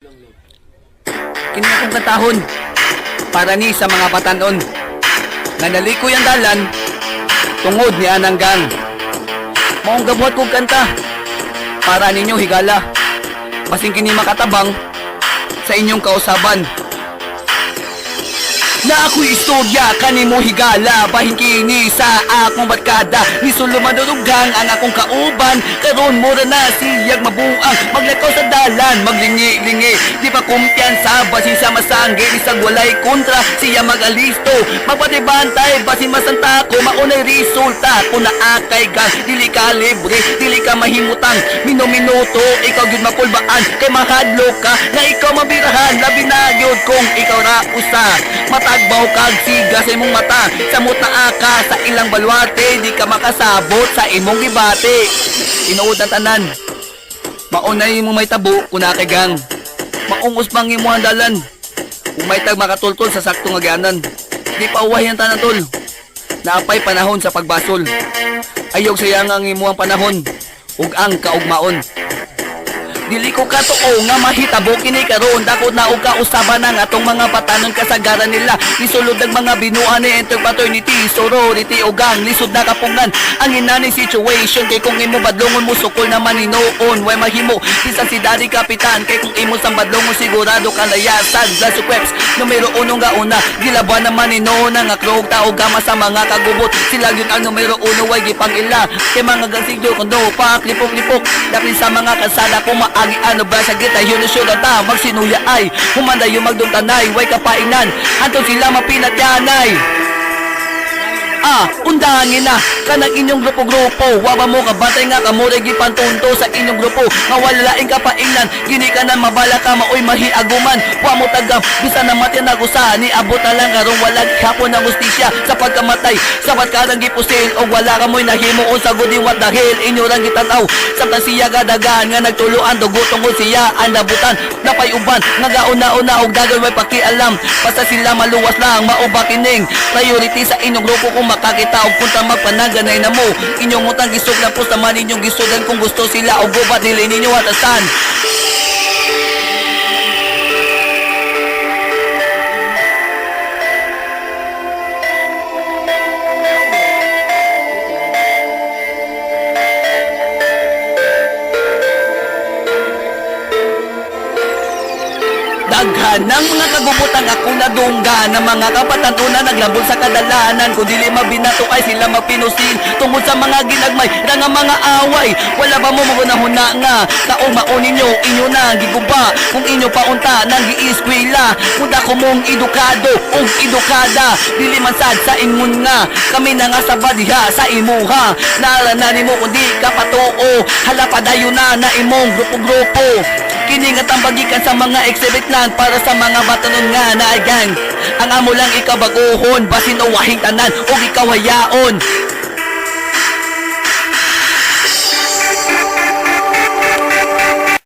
Kini akong katahon para ni sa mga batanon nga nalikoy ang dalan tungod ni Ananggang. Maong gabuhat kong kanta para ninyo higala. Basing kini makatabang sa inyong kausaban. Na ako'y istorya kanimo higala Bahin kini sa akong batkada Ni suluman durugang ang akong kauban Karon mura na siyag mabuang. Maglakaw sa dalan, maglingi-lingi Di pa kumpiyansa, basin siya masangge Isang walay kontra, siya magalisto. Magpatibantay, basin masanta ko Maunay resulta, kung naakay ka Dili ka libre, dili ka mahimutang. Mino-minuto, ikaw yun mapulbaan Kay mahadlo ka, na ikaw mabirahan Labi na yun kung ikaw ra usa Matagbaw kag siga sa imong mata. Samot na aka sa ilang balwate Di ka makasabot sa imong gibate Tinuod ang tanan. Maunay mo may tabo kung nakagang Maungos pang imo handalan Kung tag makatultol sa saktong agyanan Di pa uway ang tanan tol Naapay panahon sa pagbasol Ayog sayang ang imo ang panahon. Ug ang kaugmaon Dili ko katuo nga mahitabo kini karon dako na og kausaban ng atong mga batanon kasagaran nila. Isulod ng mga binuan ni enter paternity sorority ug gang. Lisod na kapungan ang inani situation. Kay kung imo badlongon mo sukol naman ni noon way mahimo bisan si daddy kapitan. Kay kung imo sang badlongon sigurado ka layasan. La sukweks numero uno nga una gilaban naman ni noon ang akrog. Tao gama sa mga kagubot. Sila yun ang numero uno way gipangila kay mga gansigyo kundo pa lipok-lipok dapin sa mga kalsada kung maagi ano ba sa gita yun siya ta magsinuya ay. Humanda yung magdumtanay way kapainan. Anton sila mapinatyanay. Ah, undangin na kanang inyong grupo-grupo. Waba mo kabatay nga kamure gipantunto sa inyong grupo. Mawalalaing kapainan Gini ka na mabala ka maoy mahiaguman. Wa mo tagam Bisa na matyan na gusa Ni abot na lang karong walang hapon ng justisya Sa pagkamatay Sabat ka nang gipusil O wala ka mo'y nahimuon sa guding wat dahil Inyo lang gitanaw Samtang siya gadagan Nga nagtuluan Dugo tungkol siya Ang nabutan. Napayuban Nga gauna-una Og dagal may pakialam. Basta sila maluwas lang Maubakining Priority sa inyong grupo kung makakita og punta magpanaganay na mo. Inyong utang gisog na po sa man inyong gisugan kung gusto sila o gubat nila ninyo atasan Daghan ng mga kagubutang ako na dungga ng mga kapatatunan naglabog sa kadalanan. Kung dili mabinato ay sila mapinusin. Tungod sa mga ginagmay na nga mga away. Wala ba mo magunahuna nga? Taong maon ninyo inyo na giguba. Kung inyo paunta nang giiskwela kung dako mong edukado ug edukada. Dili man sad sa ingon nga. Kami na nga sa badiha sa imuha narananin mo kung di ka patuo hala padayon na na imong grupo-grupo Kini nga tambagikan sa mga exhibit lang para sa mga batanon nga na gang. Ang amo lang ikaw baguhon, basin o wahing tanan o ikaw hayaon.